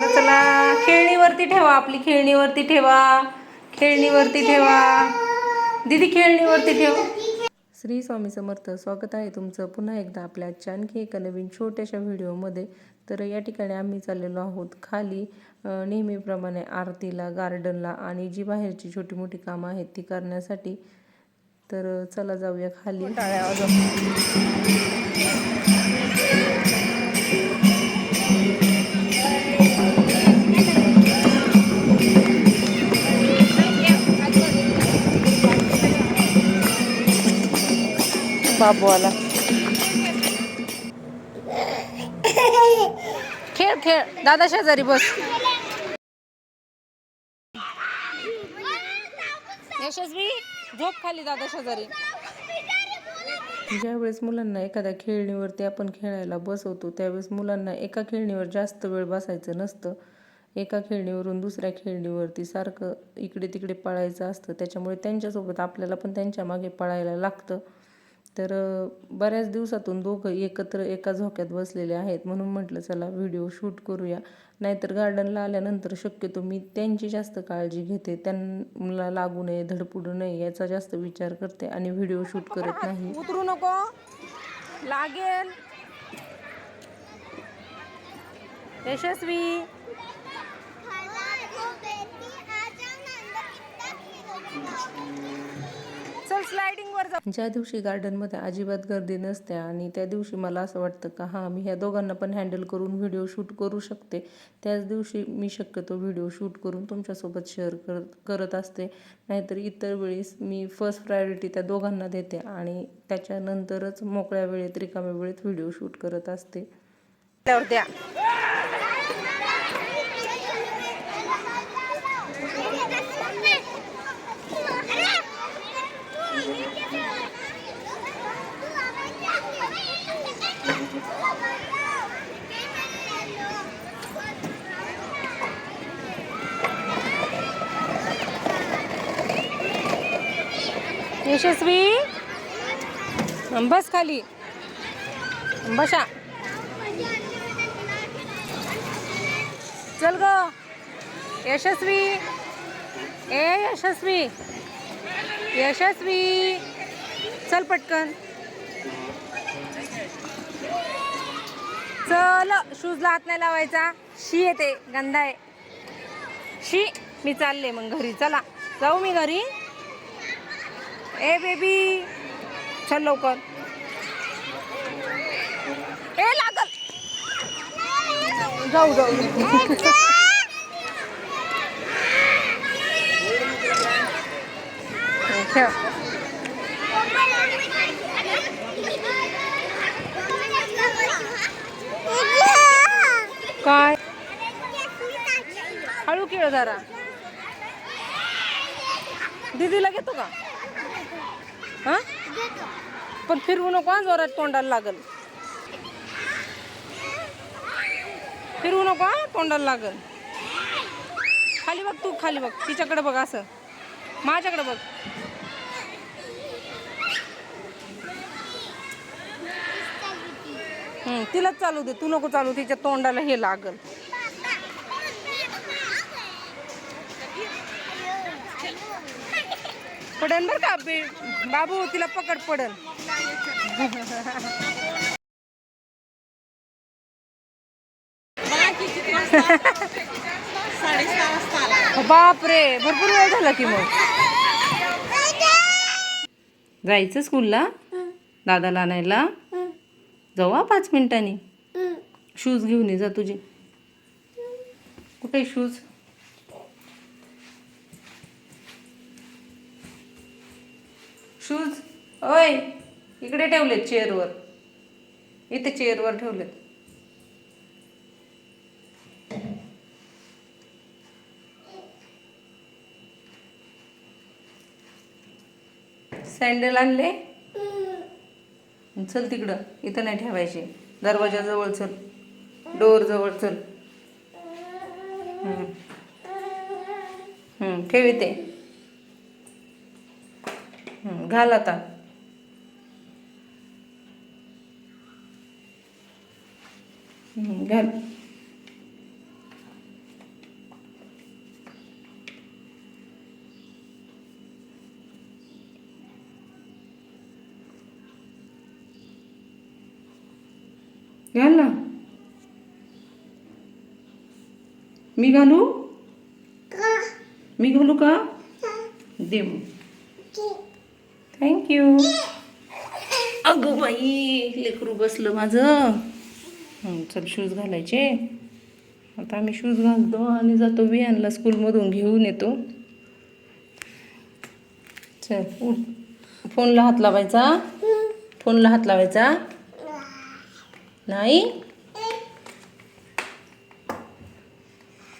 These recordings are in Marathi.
चला खेळणीवरती ठेवा आपली खेळणीवरती ठेवा. खेळणीवरती ठेवा. दीदी खेळणीवरती ठेव. श्री स्वामी समर्थ स्वागत आहे तुमचं पुन्हा एकदा आपल्या आजच्या आणखी एका नवीन छोट्याशा व्हिडिओमध्ये. तर या ठिकाणी आम्ही चाललेलो आहोत खाली. नेहमीप्रमाणे आरतीला गार्डनला आणि जी बाहेरची छोटी मोठी कामं आहेत ती करण्यासाठी. तर चला जाऊया खाली. बाबू आला खेळ खेळ. दादा शेजारी बस. यशस्वी झोप खाली दादा शेजारी. ज्यावेळेस मुलांना एखाद्या खेळणीवरती आपण खेळायला बसवतो त्यावेळेस मुलांना एका खेळणीवर जास्त वेळ बसायचं नसतं. एका खेळणीवरून दुसऱ्या खेळणीवरती सारखं इकडे तिकडे पळायचं असतं. त्याच्यामुळे त्यांच्यासोबत आपल्याला पण त्यांच्या मागे पळायला लागतं. तर बऱ्याच दिवसातून दोघं एकत्र एका झोक्यात बसलेले आहेत. म्हणून म्हटलं चला व्हिडिओ शूट करूया. नाहीतर गार्डनला आल्यानंतर शक्यतो मी त्यांची जास्त काळजी घेते. त्यांना लागू नये धडपडू नये याचा जास्त विचार करते आणि व्हिडिओ शूट करत नाही. उतरू नको. लागेल. यशस्वी. चल स्लायडिंग वर जा. ज्या दिवशी गार्डनमध्ये अजिबात गर्दी नसते आणि त्या दिवशी मला असं वाटतं का हां मी ह्या दोघांना पण हँडल करून व्हिडिओ शूट करू शकते. त्याच दिवशी मी शक्यतो व्हिडिओ शूट करून तुमच्यासोबत शेअर करत करत असते. नाहीतर इतर वेळेस मी फर्स्ट प्रायोरिटी त्या दोघांना देते आणि त्याच्यानंतरच मोकळ्या वेळेत रिकाम्या वेळेत व्हिडिओ शूट करत असते. द्या. यशस्वी? बस खाली. बसा. चल ग. यशस्वी. ए यशस्वी. यशस्वी. चल पटकन. चल. शूजला हात नाही लावायचा. शी येते गंधा आहे शी मी चालले मग घरी. चला. जाऊ मी घरी. ए बेबी. चल लवकर. ए लागल. जाऊ जाऊ. काय? हळू खेळ जरा. दीदीला घेतो का? हा? पण फिरवू नको हा, जोरात तोंडाला लागल. फिरवू नको हा, तोंडाला लागल. खाली बघ तू खाली बघ. तिच्याकडे बघ असं. माझ्याकडे बघ. तिलाच चालू दे. तू नको चालू तिच्या तोंडाला हे लागल. पडन बर का बाबू तिला पकड पडन. बाप रे भरपूर वेळ झाला की मग. जायचं स्कूलला? दादाला आणायला? जाऊ हा पाच मिनिटांनी. शूज घेऊन ये जा तुझे. कुठे शूज शूज? ओय इकडे ठेवलेत चेअरवर. इथे चेअरवर ठेवलेत. सँडल आणले? चल तिकडं इथं नाही ठेवायचे. दरवाजाजवळ चल. डोअर जवळ चल. हम्म. ते ठेव इथे গালাতা গাল घाल ना मी घालू मी घालू का देऊ थँक्यू अगं बाई लेकरू बसलं माझं. चल शूज घालायचे. आता आम्ही शूज घालतो आणि जातो विहानला स्कूलमधून घेऊन येतो. चल उठ. फोनला हात लावायचा. फोनला हात लावायचा. नाही?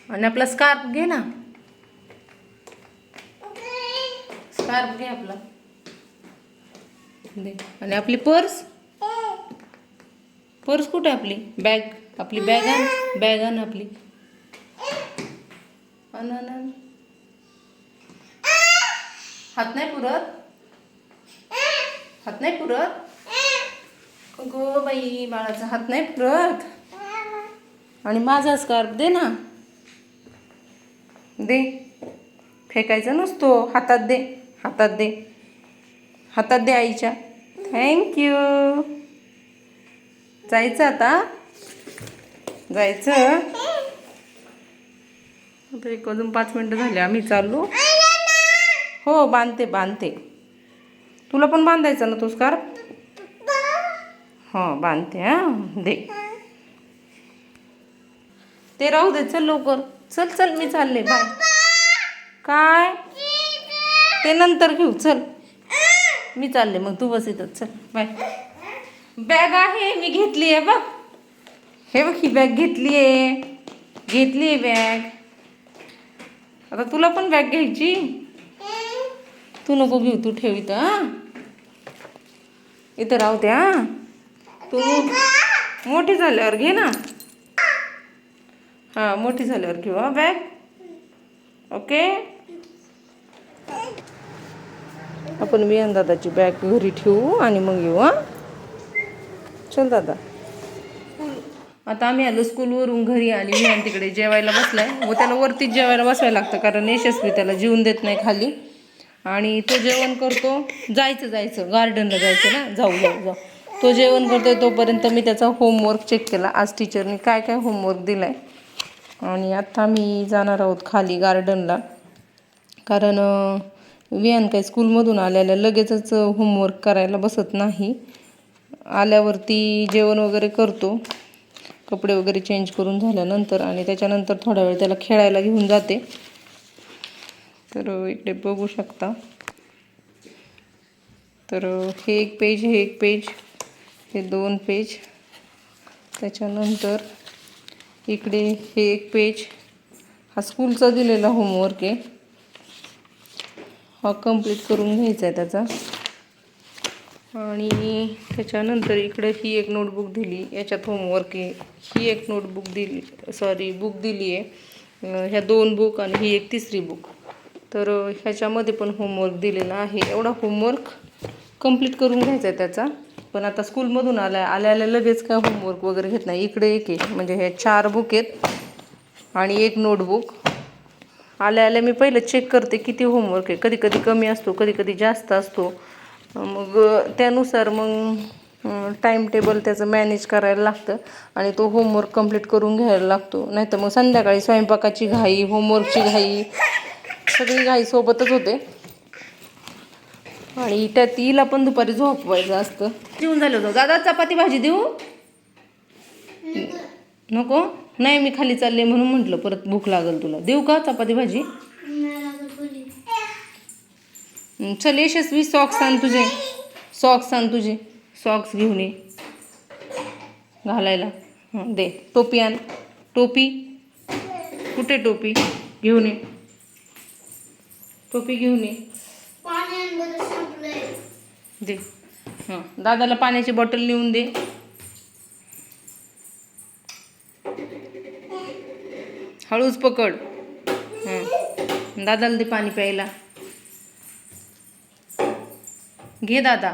आणि आपला स्कार्फ घे ना. स्कार्फ घे आपला. दे. आणि आपली पर्स? पर्स कुठे आपली? बॅग. आपली बॅग आण. बॅग आण आपली. आण, हात नाही पुरत? हात नाही पुरत? गो बाई बाळाचा हात नाही पुरत. आणि माझा स्कार्फ दे ना. दे. फेकायचा नसतो. हातात दे. हातात दे. हातात दे आईच्या. थँक्यू जायचं आता? जायचं? एक अजून पाच मिनटं झाले आम्ही चाललो. हो बांधते बांधते. तुला पण बांधायचा ना तो स्कार्फ? हो बांधते हां. दे. ते राहू दे चल लवकर. चल चल मी चालले बाय. काय? ते नंतर घेऊ चल. मी चालले मग तू बस इथं. चल बाय बॅग आहे मी घेतली आहे बघ. हे बघ ही बॅग घेतली आहे घेतली आहे बॅग आता तुला पण बॅग घ्यायची? तू नको घेऊ तू ठेव इथं हां. इथं राहू द्या तू मोठी झाल्यावर घे ना. हां मोठी झाल्यावर घेऊ हां बॅग ओके आपण विहान दादाची बॅग घरी ठेवू आणि मग येऊ हां? चल दादा. आता आम्ही आलो स्कूलवरून घरी आणि विहान तिकडे जेवायला बसलाय. व त्याला वरतीच जेवायला बसवायला लागतं कारण यशस्वी त्याला जेवून देत नाही खाली. आणि तो जेवण करतो. जायचं जायचं. गार्डनला जायचं ना? जाऊ जाऊ जाऊ. तो जेवण करतोय तोपर्यंत मी त्याचा होमवर्क चेक केला. आज टीचरने काय काय होमवर्क दिला आहे आणि आत्ता मी जाणार आहोत खाली गार्डनला कारण अं, काय स्कूलमधून आल्याला लगेचच होमवर्क करायला बसत नाही. आल्यावरती जेवण वगैरे करतो. कपडे वगैरे चेंज करून झाल्यानंतर आणि त्याच्यानंतर थोडा वेळ त्याला खेळायला घेऊन जाते. तर इकडे बघू शकता. तर हे एक पेज हे एक पेज हे दोन पेज त्याच्यानंतर इकडे हे एक पेज हा स्कूलचा दिलेला होमवर्क आहे. हा कंप्लीट करून घ्यायचा आहे त्याचा. आणि त्याच्यानंतर इकडे ही एक नोटबुक दिली याच्यात होमवर्क आहे. ही एक नोटबुक दिली सॉरी बुक दिली आहे. ह्या दोन बुक आणि ही एक तिसरी बुक तर ह्याच्यामध्ये पण होमवर्क दिलेला आहे. एवढा होमवर्क कंप्लीट करून घ्यायचा आहे त्याचा. पण आता स्कूलमधून आला आल्या आल्या लगेच काय होमवर्क वगैरे घेत नाही. इकडे एक आहे म्हणजे हे चार बुक आहेत आणि एक नोटबुक आल्या आल्या मी पहिलं चेक करते किती होमवर्क आहे. कधी कधी कमी असतो कधी कधी जास्त असतो. मग त्यानुसार मग टाईम टेबल त्याचं मॅनेज करायला लागतं आणि तो होमवर्क कंप्लीट करून घ्यायला लागतो. नाहीतर मग संध्याकाळी स्वयंपाकाची घाई होमवर्कची घाई सगळी घाई सोबतच होते. आणि त्या तिला पण दुपारी झोपवायचं असतं. जेवून झालं होतं. दादा चपाती भाजी देऊ? नको? नाही मी खाली चालले म्हणून म्हटलं परत भूक लागल तुला. देऊ का चपाती भाजी? चल यशस्वी सॉक्स आण तुझे. सॉक्स आण तुझे. सॉक्स घेऊन ये. घालायला. दे. टोपी आण. टोपी? कुठे टोपी? घेऊन ये. टोपी घेऊन ये. दे. हां दादाला पाण्याची बॉटल नेऊन दे. हळूच पकड. हां. दादाला दे पाणी प्यायला. घे दादा.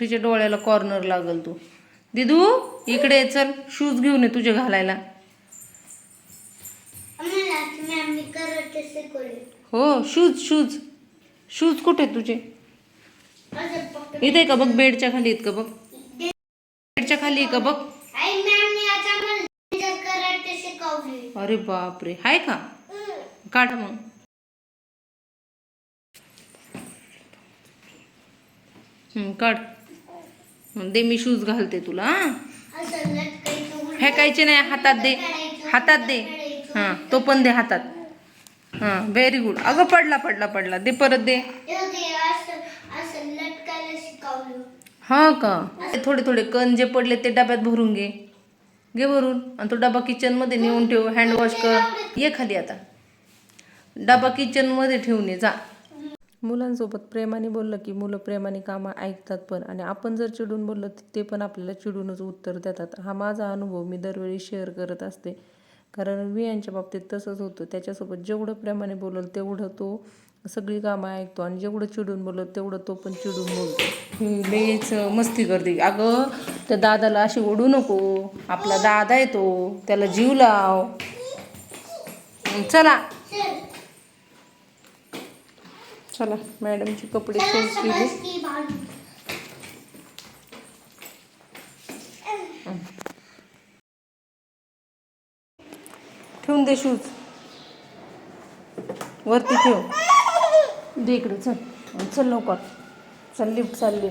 तुझ्या डोळ्याला कॉर्नर लागल तू. दिदू इकडे चल. शूज घेऊन ये तुझे घालायला. हो शूज शूज शूज कुठे तुझे? इथे का बघ बेडच्या खाली आहेत का बघ? बेडच्या खाली आहे का बघ? अरे बापरे. हाय का? काढ मग. काढ. दे मी शूज घालते तुला फेकायचे नाही हातात दे. हातात दे. हा हां तो पण दे हातात. हां व्हेरी गुड अगं पडला पडला पडला. दे परत दे. हा हां का? ते थोडे थोडे कण जे पडले ते डब्यात भरून घे. घे भरून आणि तो डबा किचनमध्ये नेऊन ठेव हँडवॉश कर. ये खाली आता. डबा किचनमध्ये ठेवून ये जा. मुलांसोबत प्रेमाने बोललं की मुलं प्रेमाने कामं ऐकतात पण आणि आपण जर चिडून बोललं तर ते पण आपल्याला चिडूनच उत्तर देतात. हा माझा अनुभव मी दरवेळी शेअर करत असते. कारण मी यांच्या बाबतीत तसंच होतं. त्याच्यासोबत जेवढं प्रेमाने बोलल तेवढं तो सगळी कामं ऐकतो आणि जेवढं चिडून बोलल तेवढं तो पण चिडून बोलतो. ही मस्ती करते. अगं त्या दादाला अशी ओढू नको. आपला दादा येतो त्याला जीव लाव. चला चल. चला मॅडमचे कपडे चेंज केले. ठेवून दे शूज वरती ठेव. दे इकडे चल. चल लवकर. चल लिफ्ट चालली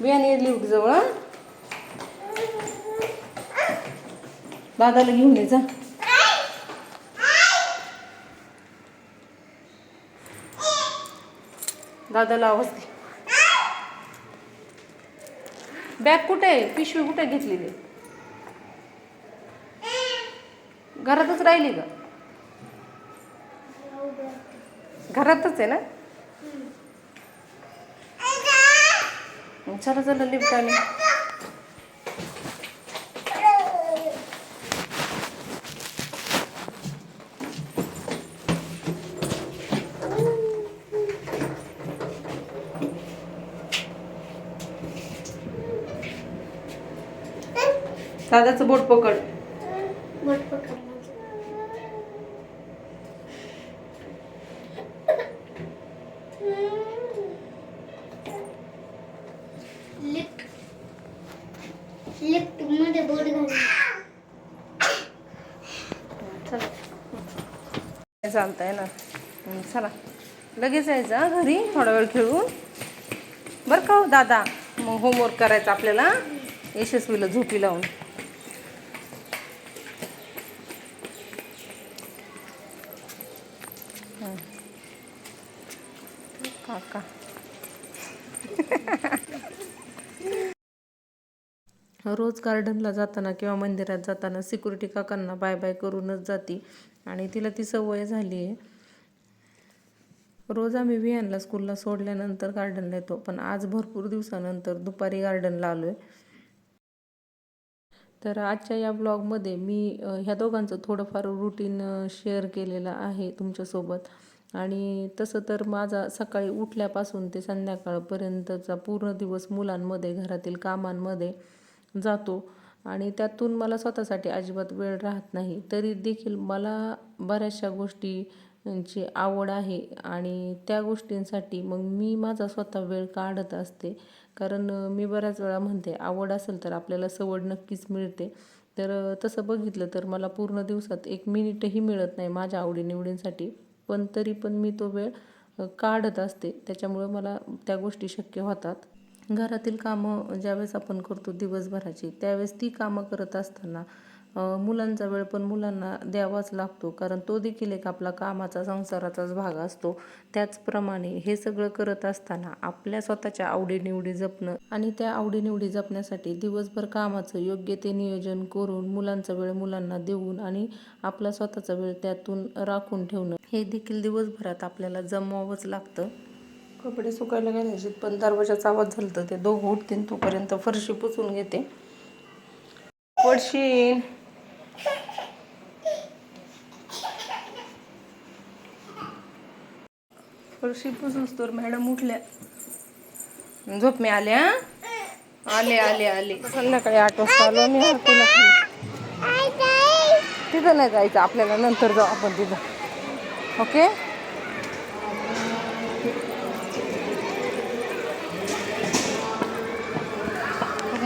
बियाण ये लिफ्ट जवळ दादाला घेऊन ये जा दादाला आवाज दे. बॅग कुठे आहे? पिशवी कुठे घेतलेली घरातच राहिली का? घरातच आहे ना? चला चला लिफ्ट आली. दादाचं बोट पकड बोट पकड लिफ्ट लिफ्टमध्ये बोट घाल चला चालतंय ना. चला. लगेच यायचं घरी थोडा वेळ खेळून. बरं का हो, दादा? मग होमवर्क करायचं आपल्याला. यशस्वीला झोपी लावून. काका. रोज गार्डनला जाताना किंवा मंदिरात जाताना सिक्युरिटी काकांना बाय बाय करूनच जाते. आणि तिला ती सवय झाली आहे रोज आम्ही विहानला स्कूलला सोडल्यानंतर गार्डनला येतो पण आज भरपूर दिवसानंतर दुपारी गार्डनला आलो आहे तर आजच्या या ब्लॉगमध्ये मी ह्या दोघांचं थोडंफार रुटीन शेअर केलेलं आहे तुमच्यासोबत. आणि तसं तर माझा सकाळी उठल्यापासून ते संध्याकाळपर्यंतचा पूर्ण दिवस मुलांमध्ये घरातील कामांमध्ये जातो. आणि त्यातून मला स्वतःसाठी अजिबात वेळ राहत नाही. तरी देखील मला बऱ्याचशा गोष्टींची आवड आहे आणि त्या गोष्टींसाठी मग मी माझा स्वतः वेळ काढत असते. कारण मी बऱ्याच वेळा म्हणते आवड असेल तर आपल्याला सवड नक्कीच मिळते. तर तसं बघितलं तर मला पूर्ण दिवसात एक मिनिटही मिळत नाही माझ्या आवडीनिवडींसाठी पण तरी पण मी तो वेळ काढत असते. त्याच्यामुळं मला त्या गोष्टी शक्य होतात. घरातील कामं ज्यावेळेस आपण करतो दिवसभराची त्यावेळेस ती कामं करत असताना मुलांचा वेळ पण मुलांना द्यावाच लागतो. कारण तो देखील एक आपला कामाचा संसाराचाच भाग असतो. त्याचप्रमाणे हे सगळं करत असताना आपल्या स्वतःच्या आवडीनिवडी जपणं आणि त्या आवडीनिवडी जपण्यासाठी दिवसभर कामाचं योग्य ते नियोजन करून मुलांचा वेळ मुलांना देऊन आणि आपला स्वतःचा वेळ त्यातून राखून ठेवणं हे देखील दिवसभरात आपल्याला जमवावंच लागतं. कपडे सुकायला घालायचे पण दरवाजाचा आवाज झाला तर ते. दोघं उठतील तोपर्यंत फरशी पुसून घेते. पडशीन फरशी पुसूस तर मॅडम उठल्या. झोप मी आले हा? आले आले आले. संध्याकाळी आठ वाजता आलो मी तुला तिथं नाही जायचं आपल्याला नंतर जाऊ आपण तिथं. ओके?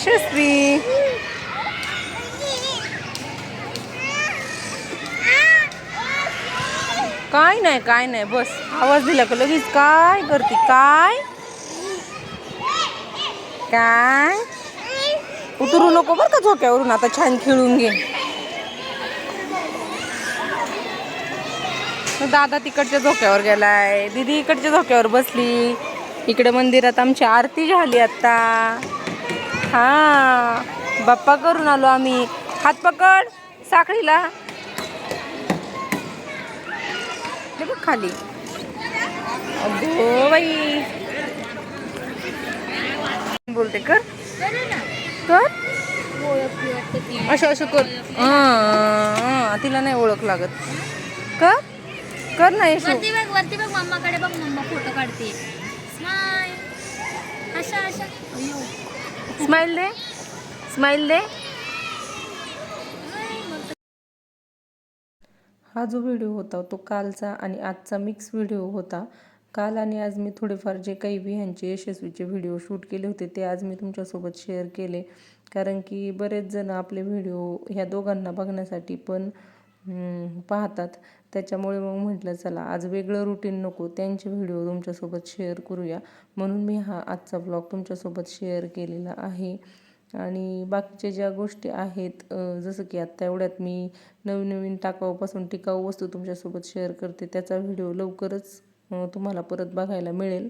यशस्वी काय नाही काय नाही बस. आवाज दिला का लगेच? काय करते काय? काय? उतरू नको बरं का झोक्यावरून आता छान खेळून घे. दादा तिकडच्या झोक्यावर गेलाय. दीदी इकडच्या झोक्यावर बसली. इकडे मंदिरात आमची आरती झाली आता. हा बाप्पा करून आलो आम्ही. हात पकड साखळीला. हे बघ खाली. अगो बाई. बोलते कर. कर. असं असं कर. तिला नाही ओळख लागत. कर. कर ना येशू. वरती बघ वरती बघ मम्माकडे बघ मम्मा फोटो काढते. स्माइल अशा स्माइल दे स्माइल दे। हा जो व्हिडिओ होता तो कालचा आणि आजचा मिक्स व्हिडिओ होता. काल आणि आज मी थोडेफार जे काही बिह्यांचे यशस्वीचे व्हिडिओ शूट केले होते ते आज मी तुमच्यासोबत शेअर केले. कारण की बरेच जण आपले व्हिडिओ ह्या दोघांना बघण्यासाठी पण पाहतात. त्याच्यामुळे मग म्हटलं चला आज वेगळं रुटीन नको त्यांचे व्हिडिओ तुमच्यासोबत शेअर करूया. म्हणून मी हा आजचा ब्लॉग तुमच्यासोबत शेअर केलेला आहे. आणि बाकीच्या ज्या गोष्टी आहेत जसं की आत्ता एवढ्यात मी नवीन नवीन टाकाऊपासून टिकाऊ वस्तू तुमच्यासोबत शेअर करते त्याचा व्हिडिओ लवकरच तुम्हाला परत बघायला मिळेल.